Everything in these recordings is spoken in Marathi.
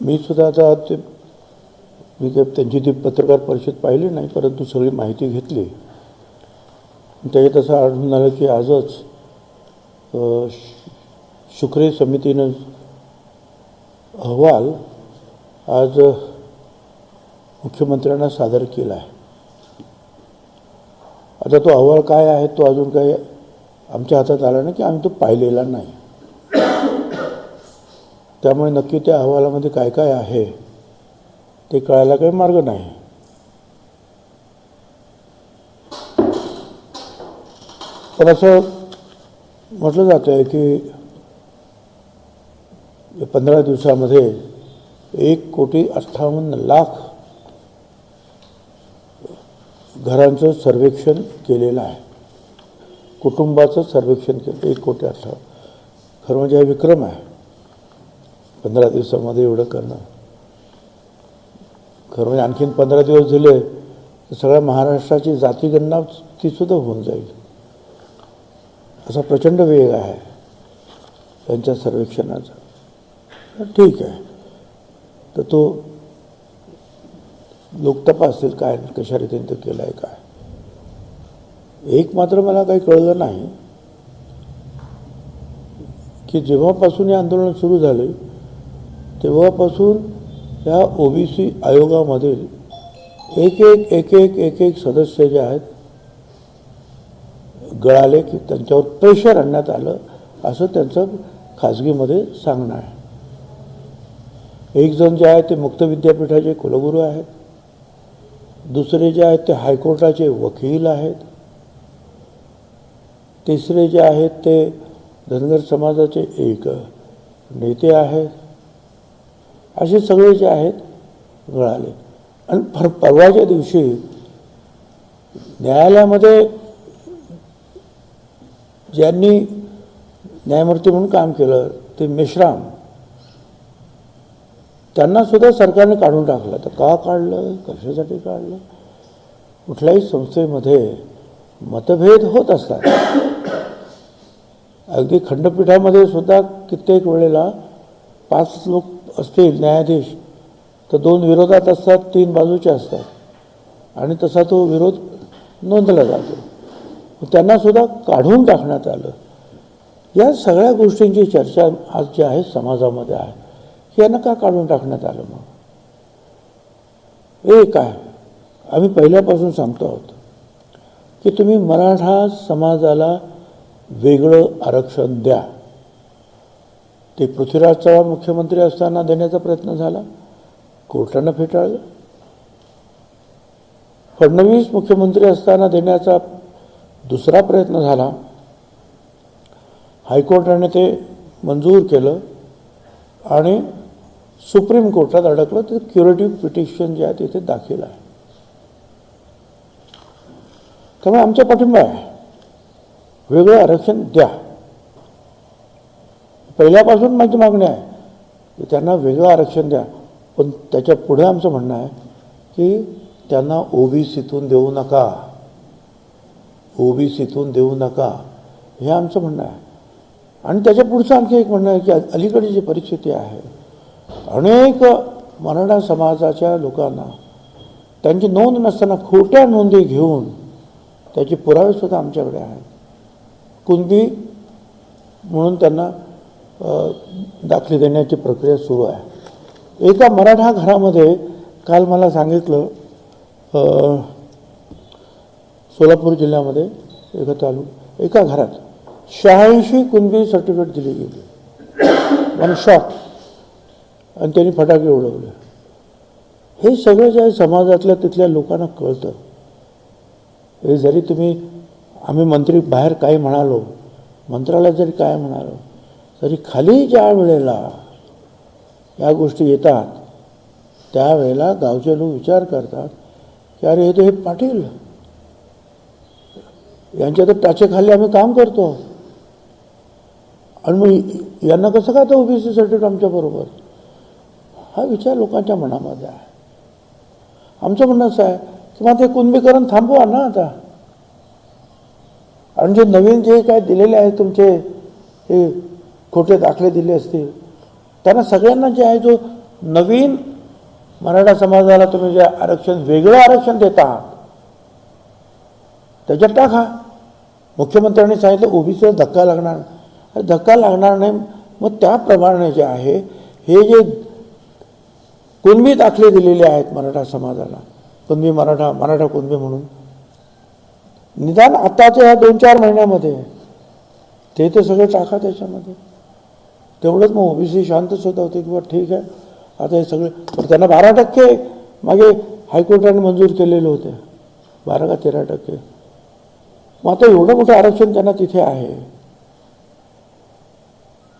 मी सुद्धा आता ते मी काही त्यांची ती पत्रकार परिषद पाहिली नाही परंतु सगळी माहिती घेतली. त्याच्यात असं आढळून आलं की आजच शुक्रे समितीनं अहवाल आज मुख्यमंत्र्यांना सादर केला आहे. आता तो अहवाल काय आहे तो अजून काही आमच्या हातात आला नाही की आम्ही तो पाहिलेला नाही. त्यामुळे नक्की त्या अहवालामध्ये काय काय आहे ते कळायला काही मार्ग नाही. पण असं म्हटलं जातं आहे की पंधरा दिवसामध्ये एक कोटी अठ्ठावन्न लाख घरांचं सर्वेक्षण केलेलं आहे. कुटुंबाचं सर्वेक्षण केलं एक कोटी अठ्ठावन्न. खरं म्हणजे हा विक्रम आहे. पंधरा दिवसामध्ये एवढं करणं खरं म्हणजे आणखीन पंधरा दिवस दिले तर सगळ्या महाराष्ट्राची जातीगणना तीसुद्धा होऊन जाईल. असा प्रचंड वेग आहे त्यांच्या सर्वेक्षणाचा. ठीक आहे. तर तो लोक तपासतील काय कशा रीतीने तो केला आहे काय. एक मात्र मला काही कळलं नाही की जेव्हापासून हे आंदोलन सुरू झाले तेव्हापासून या ओ बी सी आयोगामधील एक एक एक एक एक एक सदस्य जे आहेत गळाले की त्यांच्यावर प्रेशर आणण्यात आलं असं त्यांचं खाजगीमध्ये सांगणं आहे. एक जण जे आहे ते मुक्त विद्यापीठाचे कुलगुरू आहेत. दुसरे जे आहेत ते हायकोर्टाचे वकील आहेत. तिसरे जे आहेत ते धनगर समाजाचे एक नेते आहेत. असे सगळे जे आहेत गळाले आणि फर परवाच्या दिवशी न्यायालयामध्ये ज्यांनी न्यायमूर्ती म्हणून काम केलं ते मेश्राम त्यांना सुद्धा सरकारने काढून टाकलं. तर का काढलं? कशासाठी काढलं? कुठल्याही संस्थेमध्ये मतभेद होत असतात. अगदी खंडपीठामध्ये सुद्धा कित्येक वेळेला पाच लोक असतील न्यायाधीश तर दोन विरोधात असतात तीन बाजूचे असतात. आणि तसा तो विरोध नोंदला जातो. त्यांना सुद्धा काढून टाकण्यात आलं. या सगळ्या गोष्टींची चर्चा आज जी आहे समाजामध्ये आहे यांना का काढून टाकण्यात आलं मग? एक आहे आम्ही पहिल्यापासून सांगतो आहोत की तुम्ही मराठा समाजाला वेगळं आरक्षण द्या. ते पृथ्वीराज चव्हाण मुख्यमंत्री असताना देण्याचा प्रयत्न झाला. कोर्टानं फेटाळलं. फडणवीस मुख्यमंत्री असताना देण्याचा दुसरा प्रयत्न झाला. हायकोर्टाने ते मंजूर केलं आणि सुप्रीम कोर्टात अडकलं. तर क्युरेटिव्ह पिटिशन जे आहे तिथे दाखल आहे. त्यामुळे आमचा पाठिंबा आहे. वेगळं आरक्षण द्या. पहिल्यापासून माझी मागणी आहे की त्यांना वेगळं आरक्षण द्या. पण त्याच्या पुढे आमचं म्हणणं आहे की त्यांना ओबीसीतून देऊ नका. ओबीसीतून देऊ नका. हे आमचं म्हणणं आहे. आणि त्याच्या पुढचं आणखी एक म्हणणं आहे की अलीकडची जी परिस्थिती आहे अनेक मराठा समाजाच्या लोकांना त्यांची नोंद नसताना खोट्या नोंदी घेऊन त्याचे पुरावेसुद्धा आमच्याकडे आहेत. कुणबी म्हणून त्यांना दाखले देण्याची प्रक्रिया सुरू आहे. एका मराठा घरामध्ये काल मला सांगितलं सोलापूर जिल्ह्यामध्ये एका तालु एका घरात शहाऐंशी कुणबी सर्टिफिकेट दिली गेली. वन शॉट आणि त्यांनी फटाके उडवले. हे सगळं जे समाजातल्या तिथल्या लोकांना कळतं. हे जरी तुम्ही आम्ही मंत्री बाहेर काय म्हणालो मंत्रालयात जरी काय म्हणालो तरी खाली ज्या वेळेला या गोष्टी येतात त्यावेळेला गावचे लोक विचार करतात की अरे हे तर हे पाटील. यांच्या तर टाचेखाली आम्ही काम करतो. आणि मग यांना कसं काय तर ओबीसी सर्टिफिकेट आमच्याबरोबर हा विचार लोकांच्या मनामध्ये आहे. आमचं म्हणणं असं आहे की मग ते कुणबीकरण थांबवा ना आता. आणि जे नवीन जे काय दिलेले आहे तुमचे हे खोटे दाखले दिले असतील. त्यांना सगळ्यांना जे आहे जो नवीन मराठा समाजाला तुम्ही जे आरक्षण वेगळं आरक्षण देत आहात त्याच्यात टाका. मुख्यमंत्र्यांनी सांगितलं ओबीसीला धक्का लागणार. अरे धक्का लागणार नाही मग त्याप्रमाणे जे आहे हे जे कुणबी दाखले दिलेले आहेत मराठा समाजाला कुणबी मराठा मराठा कुणबी म्हणून. निदान आताच्या ह्या दोन चार महिन्यामध्ये ते तर सगळं टाका त्याच्यामध्ये. तेवढंच मग ओबीसी शांत सुद्धा होते किंवा ठीक आहे. आता हे सगळे पण त्यांना बारा टक्के मागे हायकोर्टाने मंजूर केलेले होते. बारा का तेरा टक्के. मग आता एवढं मोठं आरक्षण त्यांना तिथे आहे.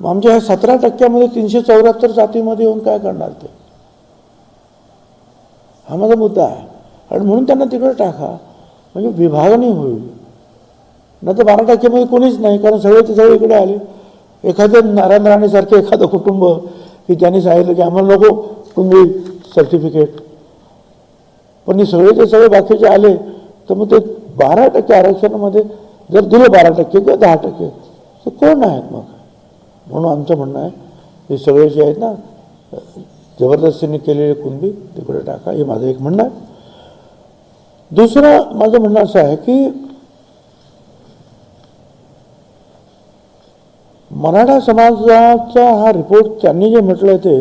मग आमच्या ह्या सतरा टक्क्यामध्ये तीनशे चौऱ्याहत्तर जातीमध्ये येऊन काय करणार ते? हा माझा मुद्दा आहे. आणि म्हणून त्यांना तिकडे टाका. म्हणजे विभागणी होईल. नाही तर बारा टक्क्यामध्ये कोणीच नाही कारण सगळे ते सगळे इकडे आले. एखादं नारायण राणेसारखं एखादं कुटुंब की त्यांनी सांगितलं की आम्हाला नको तुम्ही सर्टिफिकेट पण हे सगळे जे सगळे बाकीचे आले तर मग ते बारा टक्के आरक्षणामध्ये जर दिलं बारा टक्के किंवा दहा टक्के तर कोण आहेत मग? म्हणून आमचं म्हणणं आहे हे सगळे जे आहेत ना जबरदस्तीने केलेले कुणबी तिकडे टाका. हे माझं एक म्हणणं आहे. दुसरं माझं म्हणणं असं आहे की मराठा समाजाचा हा रिपोर्ट त्यांनी जे म्हटलं ते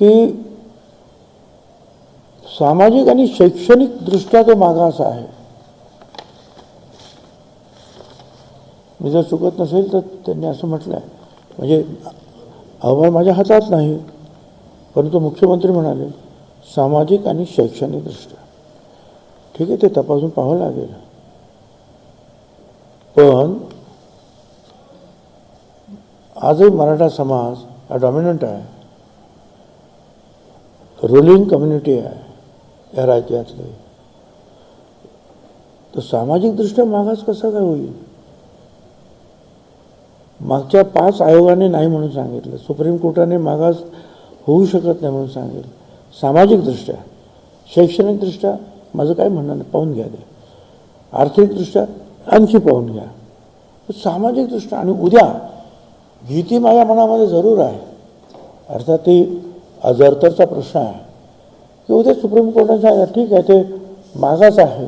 की सामाजिक आणि शैक्षणिक दृष्ट्या तो मागास आहे. मी जर चुकत नसेल तर त्यांनी असं म्हटलं आहे म्हणजे अहवाल माझ्या हातात नाही परंतु मुख्यमंत्री म्हणाले सामाजिक आणि शैक्षणिक दृष्ट्या. ठीक आहे ते तपासून पाहावं लागेल. पण आजही मराठा समाज हा डॉमिनंट आहे. रुलिंग कम्युनिटी आहे या राज्यातली. तर सामाजिकदृष्ट्या मागास कसा काय होईल? मागच्या पाच आयोगाने नाही म्हणून सांगितलं. सुप्रीम कोर्टाने मागास होऊ शकत नाही म्हणून सांगितलं. सामाजिकदृष्ट्या शैक्षणिकदृष्ट्या माझं काय म्हणणं नाही. पाहून घ्या ते. आर्थिकदृष्ट्या आणखी पाहून घ्या. सामाजिकदृष्ट्या आणि उद्या भीती माझ्या मनामध्ये जरूर आहे. अर्थात ती अजरतरचा प्रश्न आहे. की उद्या सुप्रीम कोर्टाने सांगितलं ठीक आहे ते मागास आहे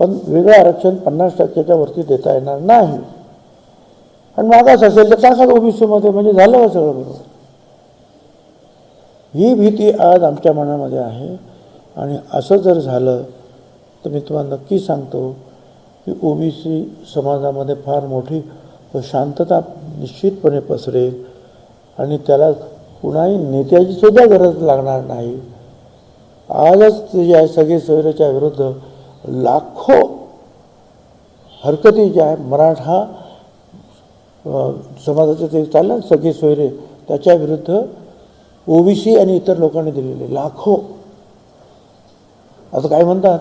पण वेगळं आरक्षण पन्नास टक्क्याच्या वरती देता येणार नाही. आणि मागास असेल तर टाका ओबीसीमध्ये म्हणजे झालं सगळं बरोबर? ही भीती आज आमच्या मनामध्ये आहे. आणि असं जर झालं तर मी तुम्हाला नक्की सांगतो की ओबीसी समाजामध्ये फार मोठी शांतता निश्चितपणे पसरेल आणि त्याला कुणाही नेत्याची सुद्धा गरज लागणार नाही. आजच जे आहे सगळे सोयऱ्याच्या विरुद्ध लाखो हरकती ज्या आहे मराठा समाजाचे ते चाललं सगळे सोयरे त्याच्या विरुद्ध ओबीसी आणि इतर लोकांनी दिलेले लाखो. असं काय म्हणतात?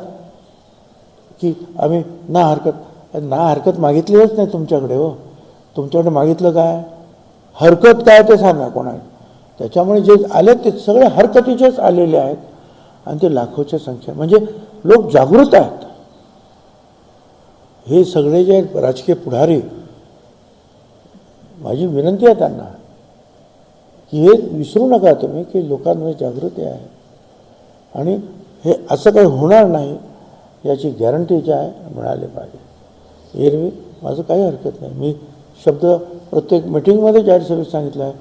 की आम्ही ना हरकत ना हरकत मागितलीच नाही तुमच्याकडे हो. तुमच्याकडे मागितलं काय? हरकत काय ते सांगा कोणाला. त्याच्यामुळे जे आले ते सगळे हरकतीचेच आलेले आहेत. आणि ते लाखोच्या संख्या. म्हणजे लोक जागृत आहेत. हे सगळे जे आहेत राजकीय पुढारी माझी विनंती आहे त्यांना की हे विसरू नका तुम्ही की लोकांमध्ये जागृती आहे. आणि हे असं काही होणार नाही याची गॅरंटी जी आहे मिळाली पाहिजे. एरवी माझं काही हरकत नाही. मी शब्द प्रत्येक मिटिंगमध्ये जाहीर सभेत सांगितलं आहे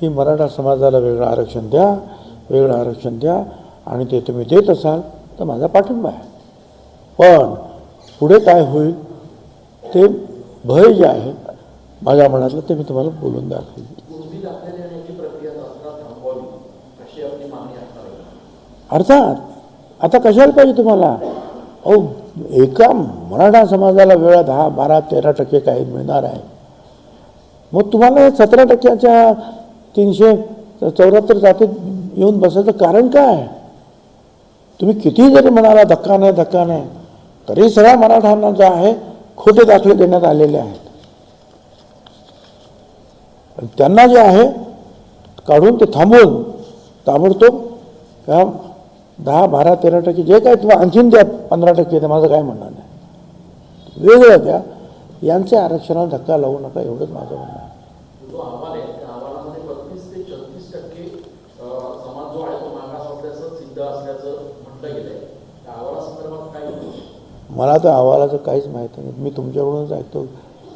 की मराठा समाजाला वेगळं आरक्षण द्या वेगळं आरक्षण द्या आणि ते तुम्ही देत असाल तर माझा पाठिंबा आहे. पण पुढे काय होईल ते भय जे आहे माझ्या मनातलं ते मी तुम्हाला बोलून दाखवेल अर्थात आता कशाला पाहिजे तुम्हाला? अहो एका मराठा समाजाला वेळा दहा बारा तेरा टक्के काही मिळणार आहे. मग तुम्हाला सतरा टक्क्याच्या तीनशे चौऱ्याहत्तर जातीत येऊन बसायचं कारण काय? आहे? तुम्ही किती जरी म्हणाला धक्का नाही धक्का नाही तरी सगळ्या मराठ्यांना जे आहे खोटे दाखले देण्यात आलेले आहेत. त्यांना जे आहे काढून ते थांबवून ताबडतोब का दहा बारा तेरा टक्के जे काय तुम्हाला आणखीन द्या पंधरा टक्के ते माझं काय म्हणणं नाही. वेगळं द्या. यांचे आरक्षणाला धक्का लावू नका एवढंच माझं म्हणणं आहे. मला त्या अहवालाचं काहीच माहिती नाही. मी तुमच्याकडूनच ऐकतो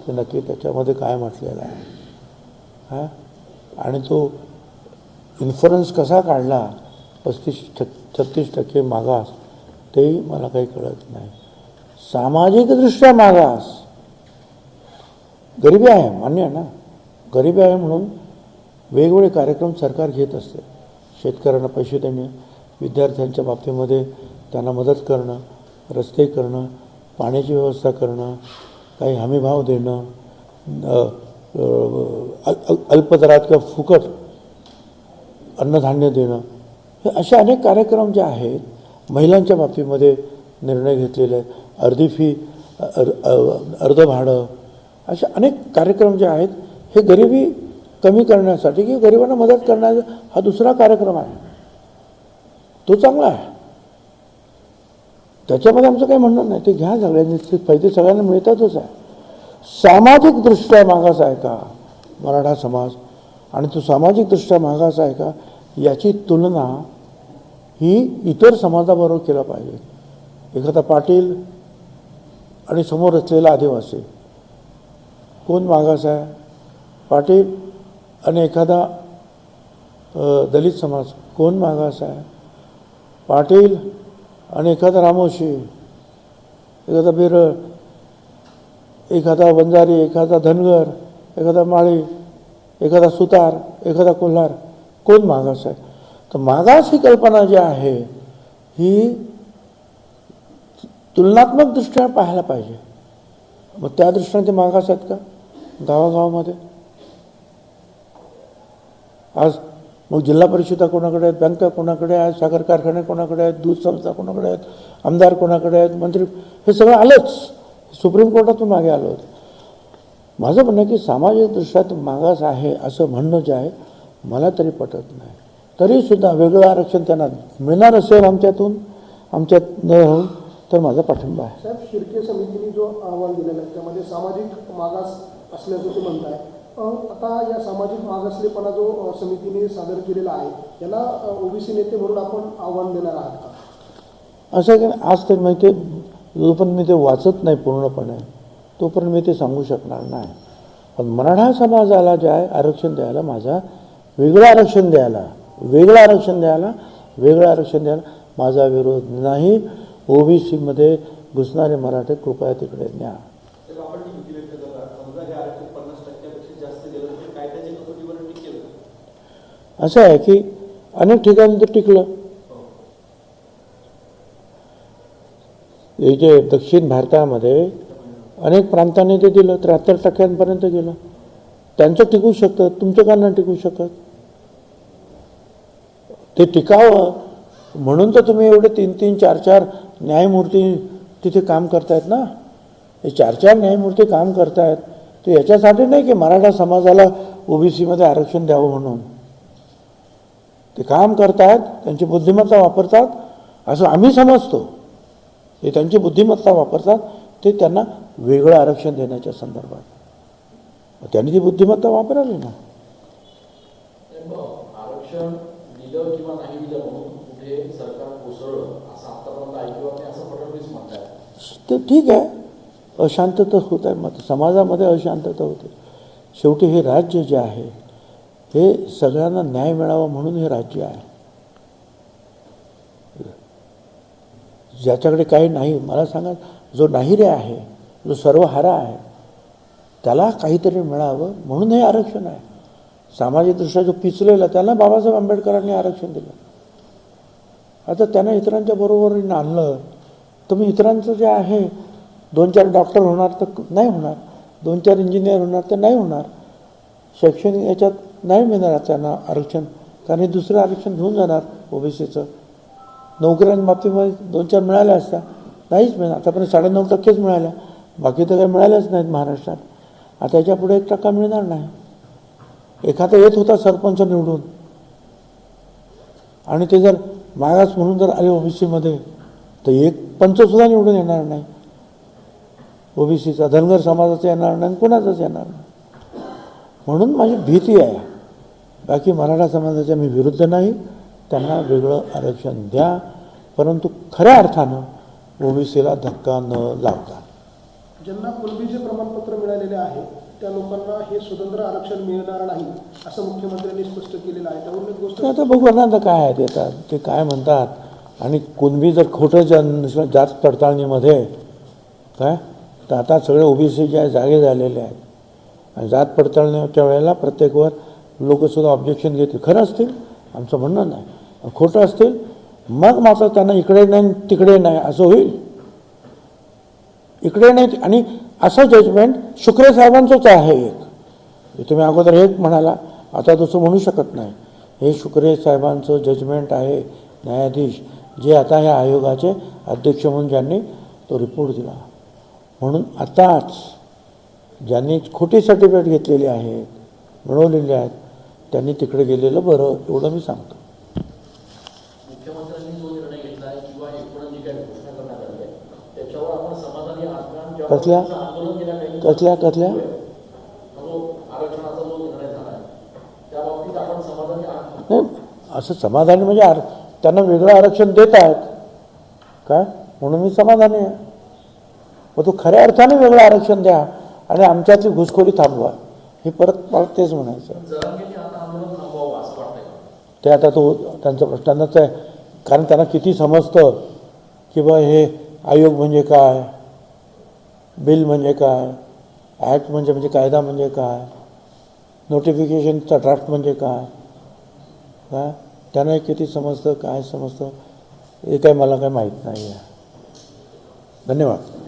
की नक्की त्याच्यामध्ये काय म्हटलेलं आहे. हां? आणि तो इन्फ्लुअन्स कसा काढला पस्तीस छत छत्तीस टक्के मागास तेही मला काही कळत नाही. सामाजिकदृष्ट्या मागास गरिबी आहे मान्य आहे ना? गरिबी आहे म्हणून वेगवेगळे कार्यक्रम सरकार घेत असते. शेतकऱ्यांना पैसे देणे विद्यार्थ्यांच्या बाबतीमध्ये त्यांना मदत करणं रस्ते करणं पाण्याची व्यवस्था करणं काही हमीभाव देणं अल्पदरात किंवा फुकट अन्नधान्य देणं हे असे अनेक कार्यक्रम जे आहेत महिलांच्या बाबतीमध्ये निर्णय घेतलेले आहेत. अर्धी फी अर्ध भाडं असे अनेक कार्यक्रम जे आहेत हे गरिबी कमी करण्यासाठी की गरिबांना मदत करण्याचा हा दुसरा कार्यक्रम आहे. तो चांगला आहे. त्याच्यामध्ये आमचं काही म्हणणं नाही. ते घ्या सगळ्यांनी ते फायदे सगळ्यांना मिळतातच आहे. सामाजिकदृष्ट्या मागास आहे का मराठा समाज? आणि तो सामाजिकदृष्ट्या मागास आहे का? याची तुलना ही इतर समाजाबरोबर केला पाहिजे. एखादा पाटील आणि समोर असलेला आदिवासी. कोण मागास आहे? पाटील आणि एखादा दलित समाज कोण मागास आहे? पाटील आणि एखादा रामोशी एखादा बिरळ एखादा वंजारी एखादा धनगर एखादा माळी एखादा सुतार एखादा कोल्हार कोण मागास आहे? तर मागास ही कल्पना जी आहे ही तुलनात्मक दृष्ट्या पाहायला पाहिजे. मग त्या दृष्टीने ते मागास आहेत का? गावागावामध्ये. आज मग जिल्हा परिषदा कोणाकडे आहेत बँका कोणाकडे आहेत साखर कारखाने कोणाकडे आहेत दूध संस्था कोणाकडे आहेत आमदार कोणाकडे आहेत मंत्री हे सगळं आलंच. सुप्रीम कोर्टातून मागे आलं होतं. माझं म्हणणं आहे की सामाजिक दृष्ट्यात मागास आहे असं म्हणणं जे आहे मला तरी पटत नाही. तरीसुद्धा वेगळं आरक्षण त्यांना मिळणार असेल आमच्यातून आमच्यात न तर माझा पाठिंबा आहे. साहेब शिर्के समितीने जो अहवाल दिलेला आहे त्यामध्ये सामाजिक मागास असल्याचं ते म्हणत आहे आता या सामाजिक मागासलेपणा जो समितीने सादर केलेला आहे याला ओबीसी नेते म्हणून आपण आव्हान देणार आहात का? असं की आज तर मी ते जोपर्यंत मी ते वाचत नाही पूर्णपणे तोपर्यंत मी ते सांगू शकणार नाही. पण मराठा समाजाला जे आहे आरक्षण द्यायला माझा वेगळं आरक्षण द्यायला वेगळं आरक्षण द्यायला वेगळं आरक्षण द्यायला माझा विरोध नाही. ओबीसीमध्ये घुसणारे मराठे कृपया तिकडे न्या तर आपण ती भीती व्यक्त करता समजा हे आरक्षण पन्नास टक्क्यापेक्षा जास्त गेलं तर ते कायद्याच्या कसोटीवर टिकेल का? असं आहे की अनेक ठिकाणी ते टिकलं. हे जे दक्षिण भारतामध्ये अनेक प्रांतांनी ते दिलं त्र्याहत्तर टक्क्यांपर्यंत गेलं. त्यांचं टिकू शकतं तुमचं का नाही टिकू शकत? ते टिकावं म्हणून तर तुम्ही एवढे तीन तीन चार चार न्यायमूर्ती तिथे काम करतायत ना? हे चार चार न्यायमूर्ती काम करतायत. ते याच्यासाठी नाही की मराठा समाजाला ओबीसीमध्ये आरक्षण द्यावं म्हणून. ते काम करतायत त्यांची बुद्धिमत्ता वापरतात असं आम्ही समजतो. हे त्यांची बुद्धिमत्ता वापरतात ते त्यांना वेगळं आरक्षण देण्याच्या संदर्भात. त्यांनी ती बुद्धिमत्ता वापरावी ना. तर मग आरक्षण दिलं किंवा नाही दिलं म्हणून कुठे सरकार कोसळलं असं आतापर्यंत ऐकलं नाही असं फडणवीस म्हणतात. ते ठीक आहे. अशांतता होत आहे. मग समाजामध्ये अशांतता होते. शेवटी हे राज्य जे आहे हे सगळ्यांना न्याय मिळावा म्हणून हे राज्य आहे. ज्याच्याकडे काही नाही मला सांगा जो नाहीरे आहे जो सर्वहारा आहे त्याला काहीतरी मिळावं म्हणून हे आरक्षण आहे. सामाजिकदृष्ट्या जो पिचलेला त्याला बाबासाहेब आंबेडकरांनी आरक्षण दिलं. आता त्यांना इतरांच्या बरोबरीनं आणलं तर मग इतरांचं जे आहे दोन चार डॉक्टर होणार तर नाही होणार दोन चार इंजिनियर होणार तर नाही होणार. शैक्षणिक याच्यात नाही मिळणार त्यांना आरक्षण. कारण हे दुसरं आरक्षण घेऊन जाणार ओबीसीचं. नोकऱ्यांबाबतीमध्ये दोन चार मिळाल्या असत्या. नाहीच मिळणार. आतापर्यंत साडेनऊ टक्केच मिळाल्या. बाकी तर काही मिळाल्याच नाहीत महाराष्ट्रात. आता याच्यापुढे एक टक्का मिळणार नाही. एखादा येत होता सरपंच निवडून. आणि ते जर मागास म्हणून जर आले ओबीसीमध्ये तर एक पंचसुद्धा निवडून येणार नाही. ओबीसीचा धनगर समाजाचा येणार नाही कोणाचाच येणार नाही. म्हणून माझी भीती आहे. बाकी मराठा समाजाच्या मी विरुद्ध नाही त्यांना वेगळं आरक्षण द्या. परंतु खऱ्या अर्थानं ओबीसीला धक्का न लावता. ज्यांना कुणबीचे प्रमाणपत्र मिळालेले आहे त्या लोकांना हे स्वतंत्र आरक्षण मिळणार नाही असं मुख्यमंत्र्यांनी स्पष्ट केलेलं आहे. त्यावरून एक गोष्ट आता बघू ना आता काय आहे ते आता. ते काय म्हणतात? आणि कुणबी जर खोटं जन जात पडताळणीमध्ये काय? तर आता सगळे ओबीसी जे आहे जागे झालेले आहेत. आणि जात पडताळणीच्या वेळेला प्रत्येकवर लोकसुद्धा ऑब्जेक्शन घेतील. खरं असतील? आमचं म्हणणं नाही. खोटं असतील? मग मात्र त्यांना इकडे नाही तिकडे नाही असं होईल. इकडे नाही आणि असं जजमेंट शुक्रे साहेबांचंच आहे एक. तुम्ही अगोदर एक म्हणाला आता तसं म्हणू शकत नाही. हे शुक्रे साहेबांचं जजमेंट आहे न्यायाधीश जे आता या आयोगाचे अध्यक्ष म्हणून ज्यांनी तो रिपोर्ट दिला. म्हणून आताच ज्यांनी खोटी सर्टिफिकेट घेतलेली आहेत मिळवलेली आहेत त्यांनी तिकडे गेलेलं बरं एवढं मी सांगतो कसल्या? कसल्या कसल्या? नाही असं समाधानी म्हणजे आर त्यांना वेगळं आरक्षण देत आहेत काय म्हणून मी समाधानी आहे मग तो खऱ्या अर्थाने वेगळं आरक्षण द्या आणि आमच्यातली घुसखोरी थांबवा हे परत परत तेच म्हणायचं. ते आता तो त्यांचा त्यांनाच आहे. कारण त्यांना किती समजतं की बा हे आयोग म्हणजे काय बिल म्हणजे काय ॲक्ट म्हणजे म्हणजे कायदा म्हणजे काय नोटिफिकेशनचा ड्राफ्ट म्हणजे काय काय त्यांना हे किती समजतं काय समजतं हे काय मला काय माहीत नाही आहे धन्यवाद.